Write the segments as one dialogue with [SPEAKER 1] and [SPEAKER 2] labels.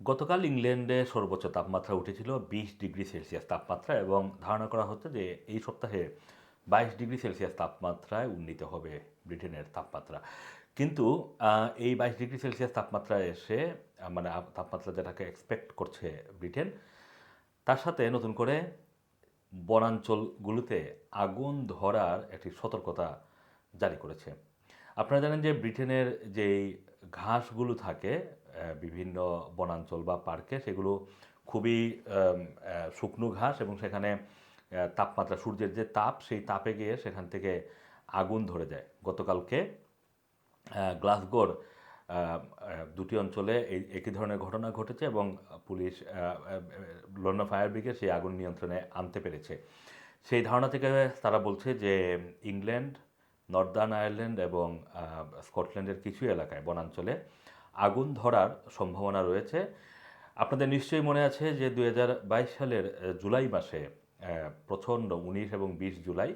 [SPEAKER 1] গতকাল ইংল্যান্ডে সর্বোচ্চ তাপমাত্রা উঠেছিল বিশ ডিগ্রি সেলসিয়াস তাপমাত্রা এবং ধারণা করা হচ্ছে যে এই সপ্তাহে বাইশ ডিগ্রি সেলসিয়াস তাপমাত্রায় উন্নীত হবে ব্রিটেনের তাপমাত্রা। কিন্তু এই বাইশ ডিগ্রি সেলসিয়াস তাপমাত্রা এসে মানে তাপমাত্রা যেটাকে এক্সপেক্ট করছে ব্রিটেন, তার সাথে নতুন করে বনাঞ্চলগুলোতে আগুন ধরার একটি সতর্কতা জারি করেছে। আপনারা জানেন যে ব্রিটেনের যেই ঘাসগুলো থাকে বিভিন্ন বনাঞ্চল বা পার্কে, সেগুলো খুবই শুকনো ঘাস এবং সেখানে তাপমাত্রা, সূর্যের যে তাপ, সেই তাপে গিয়ে সেখান থেকে আগুন ধরে যায়। গতকালকে গ্লাসগোর দুটি অঞ্চলে এই একই ধরনের ঘটনা ঘটেছে এবং পুলিশ লন্ডন ফায়ার ব্রিগেড সেই আগুন নিয়ন্ত্রণে আনতে পেরেছে। সেই ধারণা থেকে তারা বলছে যে, ইংল্যান্ড নর্দার্ন আয়ারল্যান্ড এবং স্কটল্যান্ডের কিছু এলাকায়, বনাঞ্চলে আগুন ধরার সম্ভাবনা রয়েছে। আপনাদের নিশ্চয়ই মনে আছে যে দু হাজার বাইশ সালের জুলাই মাসে প্রচণ্ড উনিশ এবং বিশ জুলাই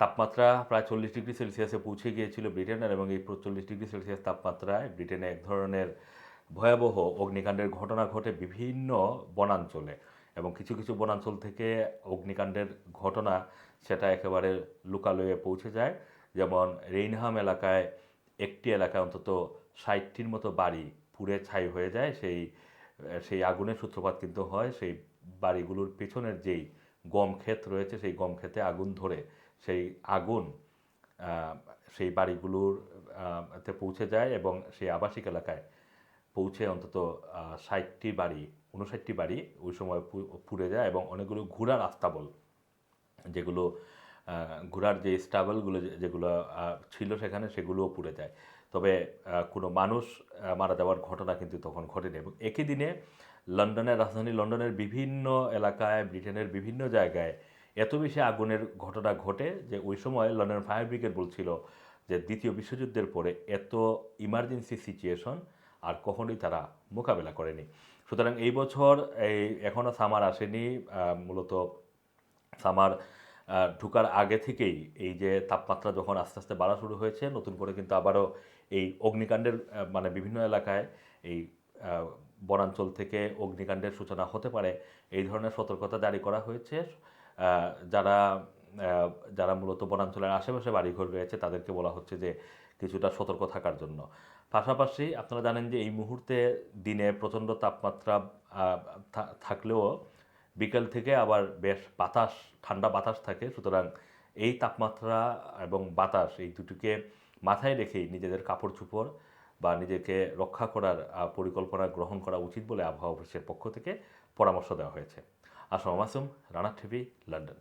[SPEAKER 1] তাপমাত্রা প্রায় চল্লিশ ডিগ্রি সেলসিয়াসে পৌঁছে গিয়েছিল ব্রিটেনের এবং এই চল্লিশ ডিগ্রি সেলসিয়াস তাপমাত্রায় ব্রিটেনে এক ধরনের ভয়াবহ অগ্নিকাণ্ডের ঘটনা ঘটে বিভিন্ন বনাঞ্চলে। এবং কিছু কিছু বনাঞ্চল থেকে অগ্নিকাণ্ডের ঘটনা সেটা একেবারে লুকালয়ে পৌঁছে যায়। যেমন রেইনহাম এলাকায় একটি এলাকায় অন্তত ষাটটির মতো বাড়ি পুড়ে ছাই হয়ে যায়। সেই সেই আগুনের সূত্রপাত কিন্তু হয়। সেই বাড়িগুলোর পেছনের যেই গম ক্ষেত রয়েছে, সেই গম ক্ষেতে আগুন ধরে সেই আগুন সেই বাড়িগুলোর তে পৌঁছে যায় এবং সেই আবাসিক এলাকায় পৌঁছে অন্তত ষাটটি বাড়ি উনষাটটি বাড়ি ওই সময় পুড়ে যায় এবং অনেকগুলো ঘোড়ার আস্তাবল যেগুলো ঘোড়ার যে স্টাবলগুলো যেগুলো ছিল সেখানে সেগুলোও পুড়ে যায়। তবে কোনো মানুষ মারা যাওয়ার ঘটনা কিন্তু তখন ঘটেনি এবং একই দিনে লন্ডনের রাজধানী লন্ডনের বিভিন্ন এলাকায়, ব্রিটেনের বিভিন্ন জায়গায় এত বেশি আগুনের ঘটনা ঘটে যে ওই সময় লন্ডন ফায়ার ব্রিগেড বলছিল যে দ্বিতীয় বিশ্বযুদ্ধের পরে এত ইমার্জেন্সি সিচুয়েশন আর কখনোই তারা মোকাবেলা করেনি। সুতরাং এই বছর এই এখনও সামার আসেনি মূলত সামার ঢুকার আগে থেকেই এই যে তাপমাত্রা যখন আস্তে আস্তে বাড়া শুরু হয়েছে, নতুন করে কিন্তু আবারও এই অগ্নিকাণ্ডের মানে বিভিন্ন এলাকায় এই বনাঞ্চল থেকে অগ্নিকাণ্ডের সূচনা হতে পারে। এই ধরনের সতর্কতা জারি করা হয়েছে। যারা যারা মূলত বনাঞ্চলের আশেপাশে বাড়িঘর রয়েছে, তাদেরকে বলা হচ্ছে যে কিছুটা সতর্ক থাকার জন্য। পাশাপাশি আপনারা জানেন যে এই মুহূর্তে দিনে প্রচণ্ড তাপমাত্রা থাকলেও বিকেল থেকে আবার বেশ বাতাস, ঠান্ডা বাতাস থাকে। সুতরাং এই তাপমাত্রা এবং বাতাস এই দুটিকে মাথায় রেখেই নিজেদের কাপড় চোপড় বা নিজেকে রক্ষা করার পরিকল্পনা গ্রহণ করা উচিত বলে আবহাওয়া অফিসের পক্ষ থেকে পরামর্শ দেওয়া হয়েছে। Assam Masum Rana TV, London.